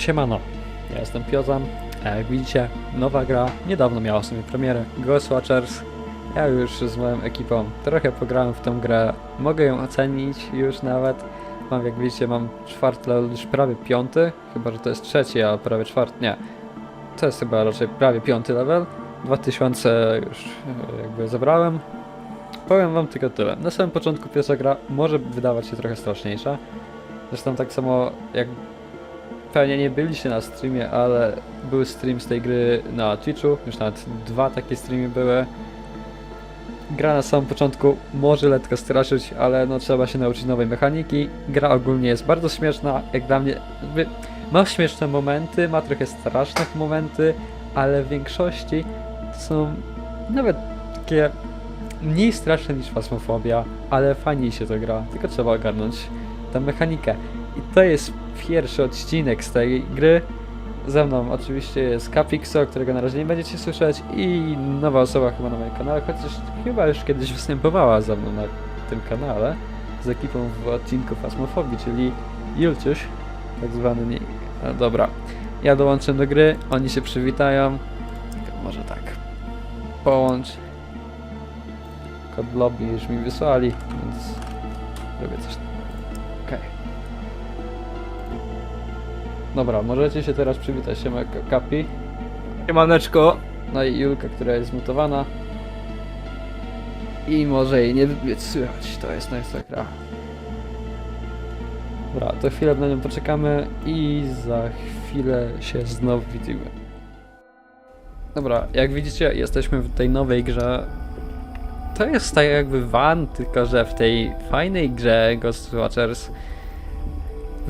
Siemano, ja jestem Piozam, a jak widzicie, nowa gra niedawno miała sobie premierę, Ghost Watchers. Ja już z moją ekipą trochę pograłem w tą grę, mogę ją ocenić już nawet. Mam, jak widzicie, mam czwarty level, już prawie piąty, chyba, że to jest trzeci, a prawie czwarty, nie. To jest chyba raczej prawie piąty level, 2000 już e, jakby zebrałem. Powiem wam tylko tyle, na samym początku pierwsza gra może wydawać się trochę straszniejsza, Zresztą tak samo jak pewnie nie byliście na streamie, ale był stream z tej gry na Twitchu, już nawet dwa takie streamy były. Gra na samym początku może letko straszyć, ale no trzeba się nauczyć nowej mechaniki. Gra ogólnie jest bardzo śmieszna, jak dla mnie. Ma śmieszne momenty, ma trochę strasznych momenty, ale w większości są nawet takie mniej straszne niż fasmofobia, ale fajniej się to gra, tylko trzeba ogarnąć tę mechanikę. I to jest pierwszy odcinek z tej gry. Ze mną oczywiście jest Capixo, którego na razie nie będziecie słyszeć i nowa osoba chyba na moim kanale, chociaż chyba już kiedyś występowała ze mną na tym kanale z ekipą w odcinku Fasmofobii, czyli Julciuś, tak zwany nick. No dobra, ja dołączę do gry, oni się przywitają. Może tak. Połącz. Kod lobby już mi wysłali, więc robię coś Dobra, możecie się teraz przywitać. Siema Ka- Kapi. Siemaneczko. No i Julka, która jest mutowana. I może jej nie być słychać. To jest najlepsza gra. Dobra, to chwilę na nią poczekamy i za chwilę się znowu widzimy. Dobra, jak widzicie, jesteśmy w tej nowej grze. To jest tak jakby van, tylko że w tej fajnej grze Ghost Watchers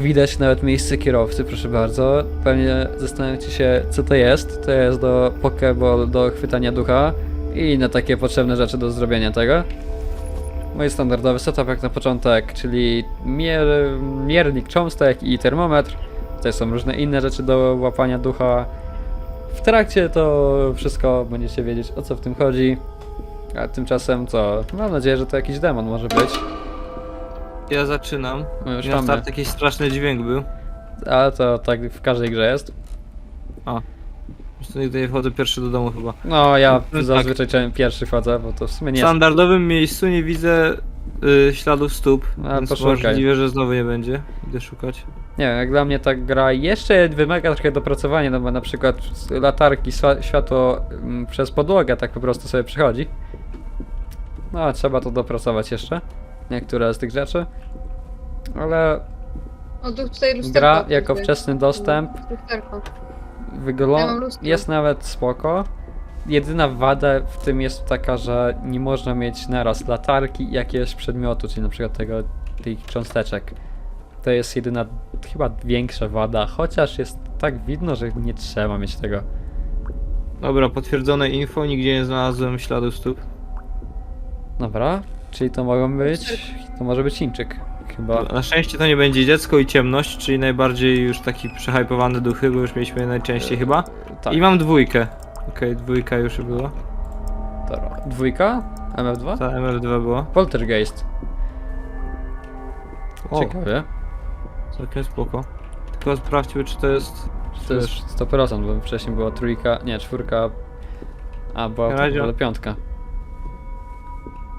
widać nawet miejsce kierowcy, proszę bardzo. Pewnie zastanawiacie się, co to jest. To jest do Pokeball, do chwytania ducha i inne takie potrzebne rzeczy do zrobienia tego. Mój standardowy setup jak na początek, czyli mier, miernik cząstek i termometr. Tutaj są różne inne rzeczy do łapania ducha. W trakcie to wszystko będziecie wiedzieć o co w tym chodzi. A tymczasem co? Mam nadzieję, że to jakiś demon może być. Ja zaczynam. No już Na start jakiś straszny dźwięk był. Ale to tak w każdej grze jest. Zresztą nigdy nie wchodzę pierwszy do domu chyba. No ja No tak. zazwyczaj tak. pierwszy wchodzę, bo to w sumie W nie jest. standardowym miejscu nie widzę y, śladów stóp, A, więc poszukaj. możliwe, że znowu nie będzie. Idę szukać. Nie wiem, jak dla mnie ta gra jeszcze wymaga trochę dopracowania, no bo na przykład latarki, swa- światło mm, przez podłogę tak po prostu sobie przychodzi. No, a trzeba to dopracować jeszcze. Niektóre z tych rzeczy. Ale O, tu tutaj lusterko. gra jako wczesny dostęp wygląda jest nawet spoko. Jedyna wada w tym jest taka, że nie można mieć naraz latarki i jakiegoś przedmiotu, czyli na przykład tego, tych cząsteczek. To jest jedyna, chyba większa wada, chociaż jest tak widno, że nie trzeba mieć tego. Dobra, potwierdzone info, nigdzie nie znalazłem śladów stóp. Dobra, czyli to mogą być, to może być Chińczyk. Chyba, Na szczęście to nie będzie dziecko i ciemność, czyli najbardziej już taki przehypowany duchy, bo już mieliśmy je najczęściej chyba. tak. I mam dwójkę. Okej, dwójka już była. Dobra. Dwójka? MF2? Ta MF2 była. Poltergeist. O, Ciekawie. całkiem spoko. Tylko sprawdźmy, czy to jest... Czy to jest 100%, bo wcześniej była trójka, nie, czwórka, a była Na razie- naprawdę piątka.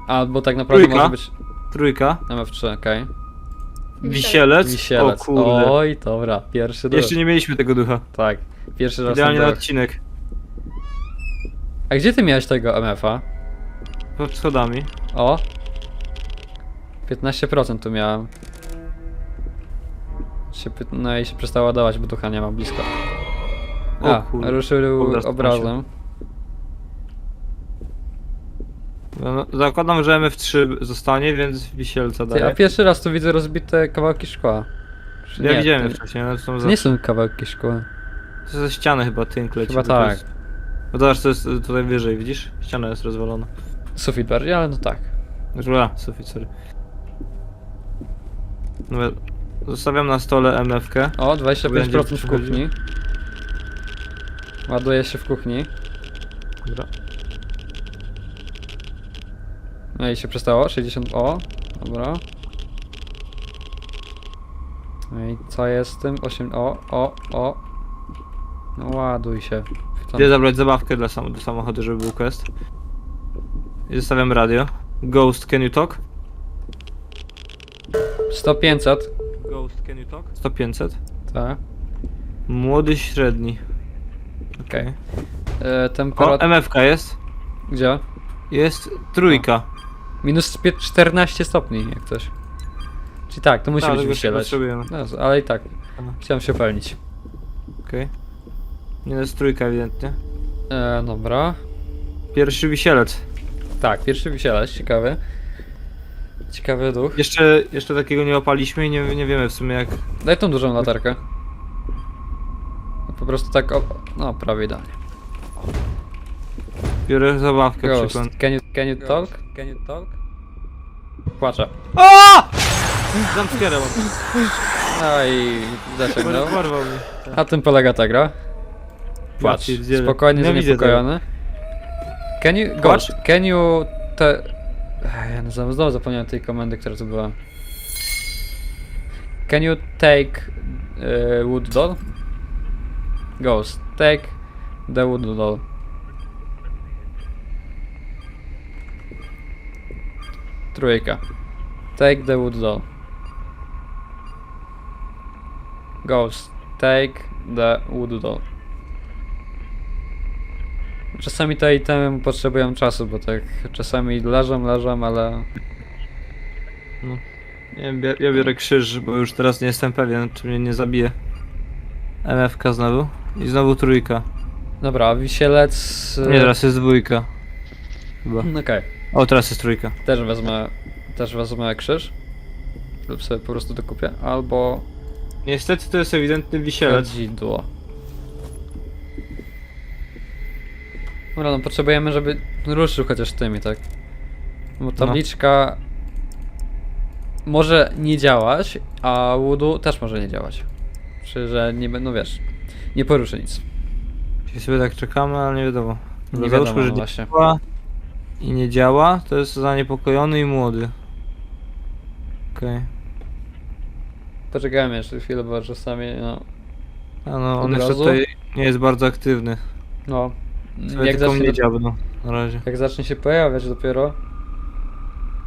Albo tak naprawdę Trójka? może być Trójka. MF3, okej. Wisielec. Wisielec. O kurde. Oj, dobra, pierwszy duch. Jeszcze nie mieliśmy tego ducha. Tak, pierwszy raz Idealnie na odcinek. A gdzie ty miałeś tego MF-a? Pod schodami. O! 15% tu miałem. Się py... No i się przestało ładować, bo ducha nie ma blisko. O A, kurde. ruszył Dobra, obrazem. No, zakładam, że MF3 zostanie, więc wisielca Ty, a daje. pierwszy raz tu widzę rozbite kawałki szkła. Czy Ja nie, widziałem to, wcześniej, ale to są za... nie są kawałki szkła. to ze ściany chyba tynk leci. Chyba bo to tak. Jest... No zobacz, to jest y, tutaj wyżej, widzisz? Ściana jest rozwalona. Sufit bardziej, ale no tak. Znaczy, a, sufit, sorry. Dobra, Zostawiam na stole MF-kę. O, 25% w Będzie kuchni. Ładuje się w kuchni. Dobra. No i się przestało, 60, o, dobra. No I co jest z tym? 8. O, o, o. No ładuj się. W Idę zabrać zabawkę dla sam do samochodu, żeby był quest. I zostawiam radio. Ghost, can you talk? 100 500. Ghost, can you talk? 100 500. Tak. Młody, średni. Okej. E, O, Temperatura. MFK jest. Gdzie? Jest trójka. Minus pie- 14 stopni, jak coś. Czyli tak, to musi Tak, być tego się wysielać. potrzebujemy. No, ale i tak. Aha. Chciałem się upewnić. Okej. Nie, jest trójka ewidentnie. E, dobra. Pierwszy wisielec. Tak, pierwszy wisielać, ciekawy. Ciekawy duch. Jeszcze, jeszcze takiego nie opaliśmy i nie, nie wiemy w sumie jak... Daj tą dużą latarkę. Po prostu tak, o, no prawie idealnie. Biorę zabawkę Ghost, przykład. can you, can you talk? Can you talk? Płaczę. Jumpscare mam. No i zaciągnął. Porwał mnie. Na tym polega ta gra. Płacz. pierdzielę. Spokojnie, Nie widzę zaniepokojony. Can you... Ghost, can you... Te... Ech, Ja znowu znowu zapomniałem tej komendy, która to była. Can you take uh, wood doll? Ghost, take the wood doll. Trójka. Take the wood doll. Ghost, take the wood doll. Czasami te itemy potrzebują czasu, bo tak czasami leżą, leżą, ale... Nie wiem, bie- ja biorę krzyż, bo już teraz nie jestem pewien, czy mnie nie zabije. MFK znowu. I znowu trójka. Dobra, wisielec... Nie, teraz jest dwójka. Chyba. Okej, O, teraz jest trójka. też wezmę... Też wezmę krzyż. Lub sobie po prostu dokupię. Albo Niestety to jest ewidentny wisielec. kadzidło. Dobra, no potrzebujemy, żeby ruszył chociaż tymi, tak? Bo tabliczka może nie działać, a Woodu też może nie działać. Czy że nie będą, wiesz, nie poruszy nic. Jeśli sobie tak czekamy, ale nie wiadomo. Nie Dobra, wiadomo, załóżmy, że no nie właśnie. działa i nie działa, to jest zaniepokojony i młody. Okej. Poczekajmy jeszcze chwilę, bo czasami, no, A no, Od on jeszcze razu? tutaj nie jest bardzo aktywny. no, Sobie jak tylko zacznie, mnie dziabną na razie. jak zacznie się pojawiać dopiero,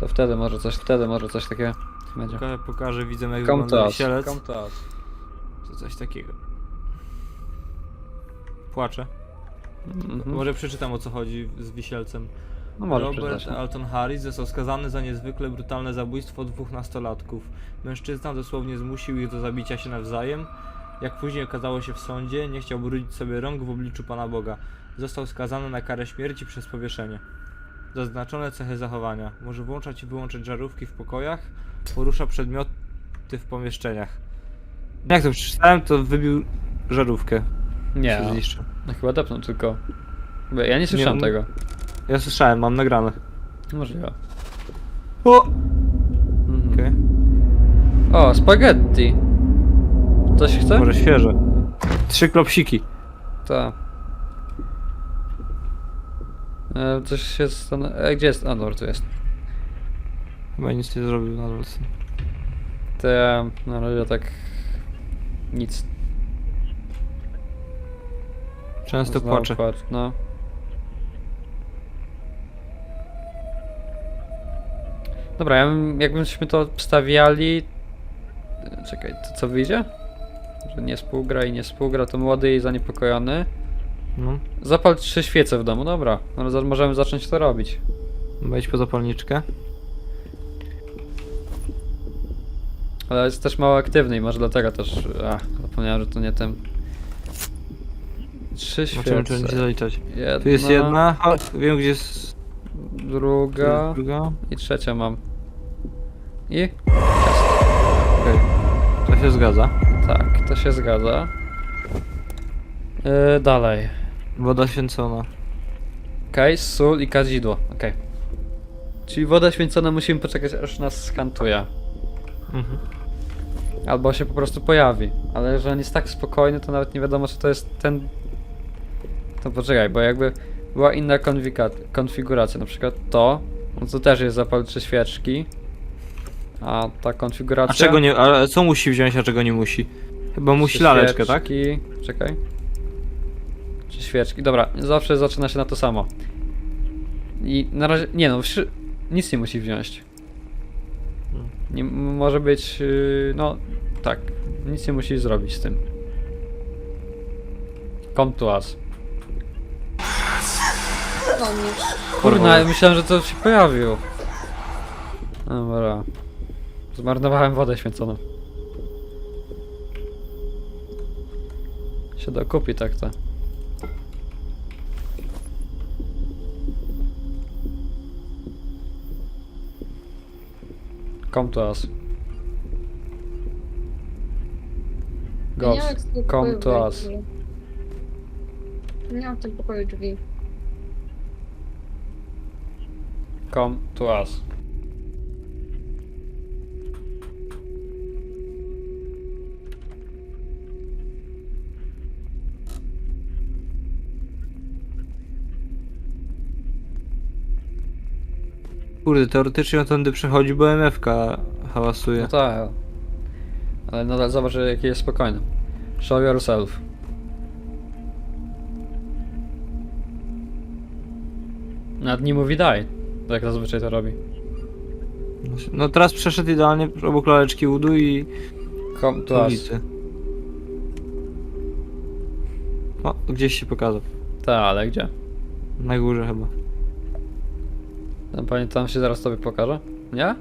to wtedy może coś, wtedy może coś takiego będzie. Pokażę, pokażę widzę jak Come wygląda to us, wisielec. come to us. To coś takiego. Płaczę. Mhm. Może przeczytam o co chodzi z wisielcem. No może Robert przeczytać. no. Alton Harris został skazany za niezwykle brutalne zabójstwo dwóch nastolatków. Mężczyzna dosłownie zmusił ich do zabicia się nawzajem. Jak później okazało się w sądzie, nie chciał brudzić sobie rąk w obliczu Pana Boga. Został skazany na karę śmierci przez powieszenie. Zaznaczone cechy zachowania. Może włączać i wyłączać żarówki w pokojach, porusza przedmioty w pomieszczeniach. Jak to przeczytałem, to wybił żarówkę. Nie, no. no chyba depnął tylko. Bo Ja nie słyszałem Nie, tego. Ja słyszałem, mam nagrane. Możliwe. O! Mhm. Okej. O, spaghetti. Coś chce? Może świeże. Trzy klopsiki. Tak. E, coś się stan... E, gdzie jest? A, dobra, tu jest. Chyba nic nie zrobił nadal. To ja na razie tak... Nic. Często Znowu płacze. płacz, No. Dobra, ja bym, jakbyśmy to wstawiali... e, Czekaj, to co wyjdzie? Że nie współgra i nie współgra, to młody i zaniepokojony. No. Zapal trzy świece w domu, dobra. No, za- możemy zacząć to robić. Wejdź po zapalniczkę. Ale jest też mało aktywny i może dlatego też... A, zapomniałem, że to nie ten... Trzy Zobaczymy, czy będzie świece. zaliczać. Tu jest jedna. O, wiem gdzie jest druga jest druga. i trzecia mam. I? Okej. To się zgadza. Tak, to się zgadza. Yy, dalej. Woda święcona. Okej, sól i kadzidło. Okej. Czyli woda święcona musimy poczekać aż nas skantuje. Mhm. Albo się po prostu pojawi. Ale jeżeli on jest tak spokojny, to nawet nie wiadomo, czy to jest ten... To poczekaj, bo jakby była inna konfiguracja, na przykład to, no to też jest zapal trzy świeczki. A ta A konfiguracja... czego nie, ale co musi wziąć, a czego nie musi? Chyba musi laleczkę, tak? Świeczki, Czekaj. Czy świeczki? Dobra, zawsze zaczyna się na to samo. I na razie... Nie no, wszy- nic nie musi wziąć. Nie, może być... yy, No, tak. Nic nie musi zrobić z tym. Come to us. Do mnie. Kurna, ja myślałem, że to się pojawił. Dobra. Zmarnowałem wodę święconą. Się dokupi tak to. Come to us. Ghost, come to us. Nie mam w tym pokoju drzwi. Come to us. Kurde, teoretycznie on tędy przechodzi, bo MFK hałasuje. No tak. Ale nadal zobacz, jaki jest spokojny. Show yourself. Nad nim mówi daj. Tak zazwyczaj to robi. No teraz przeszedł idealnie obok laleczki udu i us. ulicy. O, gdzieś się pokazał. Tak, ale gdzie? Na górze chyba. Tam pamiętam się zaraz tobie pokażę. Nie?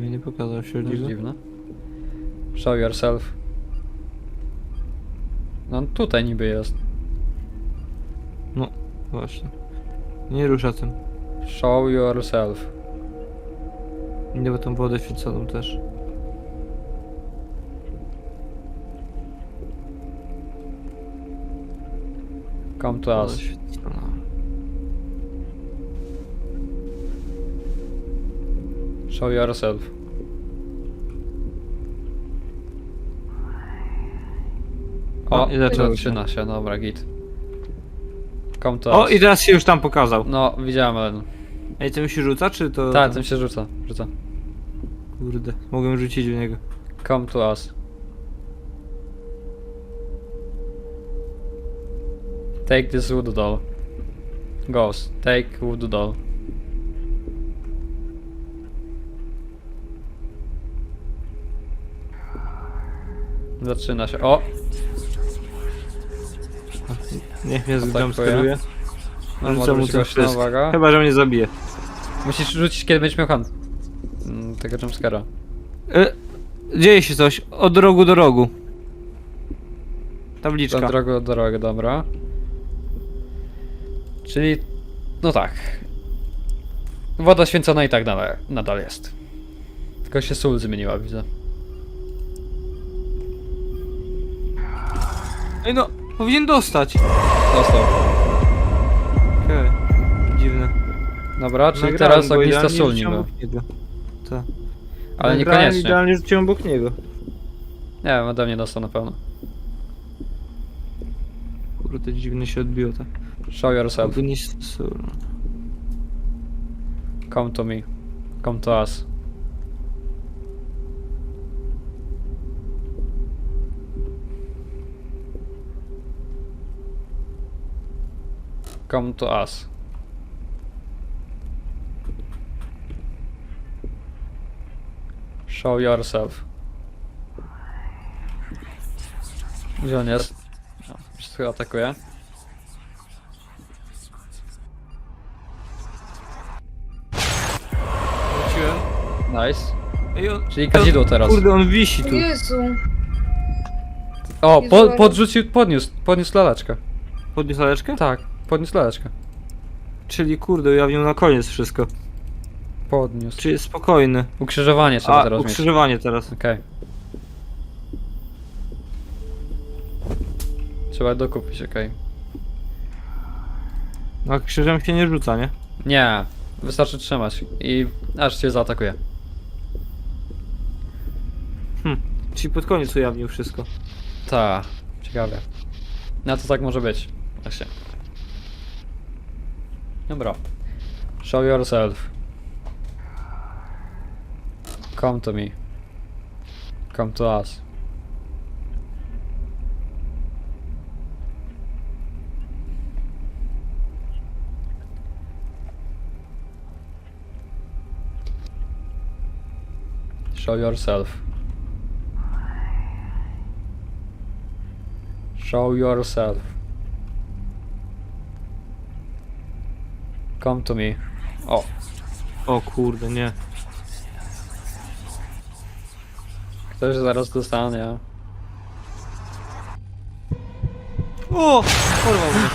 Nie, nie pokazał się Dziwne. dziwne. Dziwne. Show yourself. No on tutaj niby jest. Właśnie. Nie rusza tym. Show yourself. Idę po tą wodę świeconą też. Come to us. świecona. Show yourself. O, O, i zaczęło się. zaczyna się, dobra, git. Come to O, us. i teraz się już tam pokazał. No, widziałem. Ej, tym się rzuca, czy to... Tak, tym się rzuca, rzuca. Kurde, mogłem rzucić w niego. Come to us. Take this voodoo doll. Ghost, take voodoo doll. Zaczyna się. O! Niech mnie Atakuje. jumpscaruje. No, Rzucam mu wprysk. uwaga. Chyba, że mnie zabije. Musisz rzucić, kiedy będziesz miał hand. Mm, Tego jumpscara. E, dzieje się coś. Od rogu do rogu. Tabliczka. Do drogo, drogę, dobra. Czyli, no tak. Woda święcona i tak nadal, nadal jest. Tylko się sól zmieniła, widzę. Ej no, powinien dostać. Dostał. Dobra, czyli Nagrałem, teraz bo ognista idealnie sól rzuciłem niby. obok niego. Tak. Ale Nagrałem, niekoniecznie. Idealnie rzuciłem obok niego. Nie wiem, ode mnie dostał na pewno. Kurde, dziwnie się odbiło tak. Show yourself. Ognista sól. Come to me. Come to us. Come to us. Show yourself. Gdzie on jest? Wszystko atakuje. Wróciłem. Nice. Ej, on... Czyli kadzidło teraz. Kurde, on wisi tu. Jezu. O, po, podrzucił, podniósł, podniósł laleczkę. Podniósł laleczkę? Tak, podniósł laleczkę. Czyli kurde, ujawnił na koniec wszystko. Podniósł. Czyli jest spokojny. Ukrzyżowanie trzeba A, teraz mieć. ukrzyżowanie teraz. Okej. Trzeba dokupić, okej. No, krzyżem się nie rzuca, nie? Nie, wystarczy trzymać i aż cię zaatakuje. Hm. Czyli pod koniec ujawnił wszystko. Ta, ciekawe. No to tak może być. Właśnie. Dobra. Show yourself. Come to me. Come to us. Show yourself. Show yourself. Come to me. O, O kurde, nie. Ktoś zaraz dostanie. O! Porwał mnie.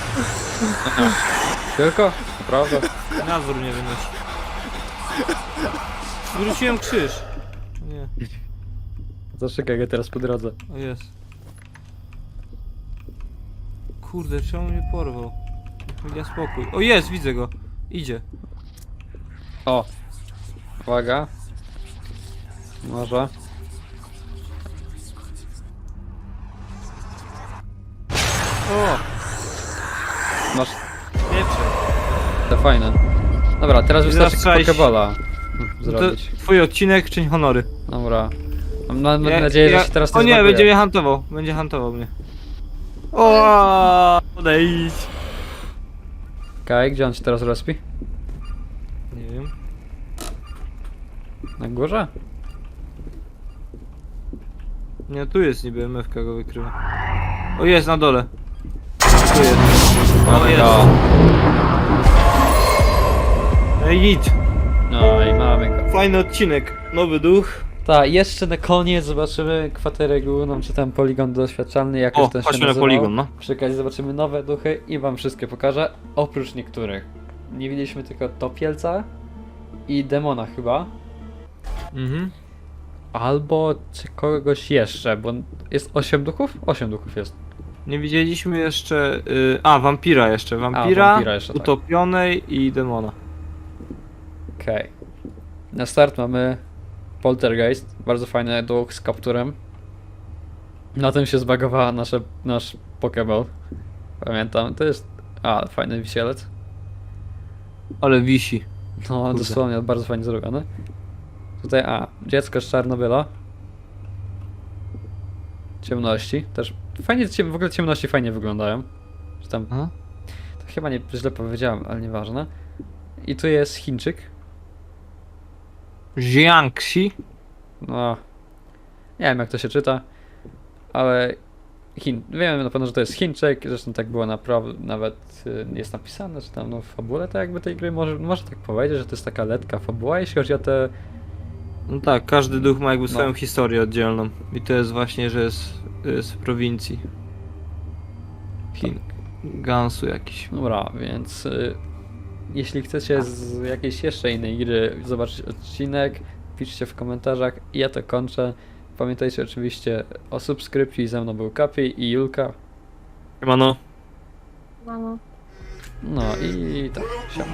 Tylko? Naprawdę? Nadzór mnie wynosi. Zwróciłem krzyż. Nie, Zaczekaj go teraz po drodze. o jest. Kurde, czemu mnie porwał? Ja spokój. O jest, widzę go. Idzie. O! Uwaga. Może. O! Masz Pieprze. te fajne. Dobra, teraz I wystarczy zaraz trzeba pokebola No to zrobić. twój odcinek, czyń honory. Dobra. Mam, mam Ja- nadzieję, ja- że się teraz O nie, zbaguje. będzie mnie hantował. Będzie hantował mnie. O, odejdź. Kaj, gdzie on się teraz respi? Nie wiem. Na górze? Nie, tu jest niby MFK go wykrywa. O, jest na dole. Tu jest. O, Mamy go. Ej, git. No i mamy go. Fajny odcinek. Nowy duch. Tak, jeszcze na koniec zobaczymy kwaterę główną, czy tam poligon doświadczalny, jak O, już ten się chodźmy na nazywał. poligon, no. Przy okazji zobaczymy nowe duchy i wam wszystkie pokażę, oprócz niektórych. Nie widzieliśmy tylko Topielca i Demona chyba, Mhm. albo czy kogoś jeszcze, bo jest 8 duchów? 8 duchów jest. Nie widzieliśmy jeszcze... Y, a, wampira jeszcze. Wampira, wampira jeszcze, tak. utopionej i demona. Okej. Na start mamy Poltergeist, bardzo fajny duch z kapturem. Na tym się zbagowała nasze, nasz Pokeball. Pamiętam, to jest... A, fajny wisielec. Ale wisi. No, dosłownie, bardzo fajnie zrobione. Tutaj, a, dziecko z Czarnobyla. Ciemności, też fajnie, ciem, w ogóle ciemności fajnie wyglądają. Czy tam, Aha. to chyba nie, źle powiedziałem, ale nieważne. I tu jest Chińczyk. Jiangxi. No, nie wiem jak to się czyta, ale Chin, wiem na pewno, że to jest Chińczyk, zresztą tak było naprawdę, nawet y, jest napisane, że tam no, w fabule to jakby tej gry, może, może tak powiedzieć, że to jest taka letka fabuła, jeśli chodzi o te No tak, każdy duch ma jakby swoją No. historię oddzielną. I to jest właśnie, że jest y, z prowincji. Chin. Gansu jakiś. Dobra, więc y, jeśli chcecie z jakiejś jeszcze innej gry zobaczyć odcinek, piszcie w komentarzach. Ja to kończę. Pamiętajcie oczywiście o subskrypcji. Ze mną był Kapi i Julka. Siemano. Mamo. No i tak, siema.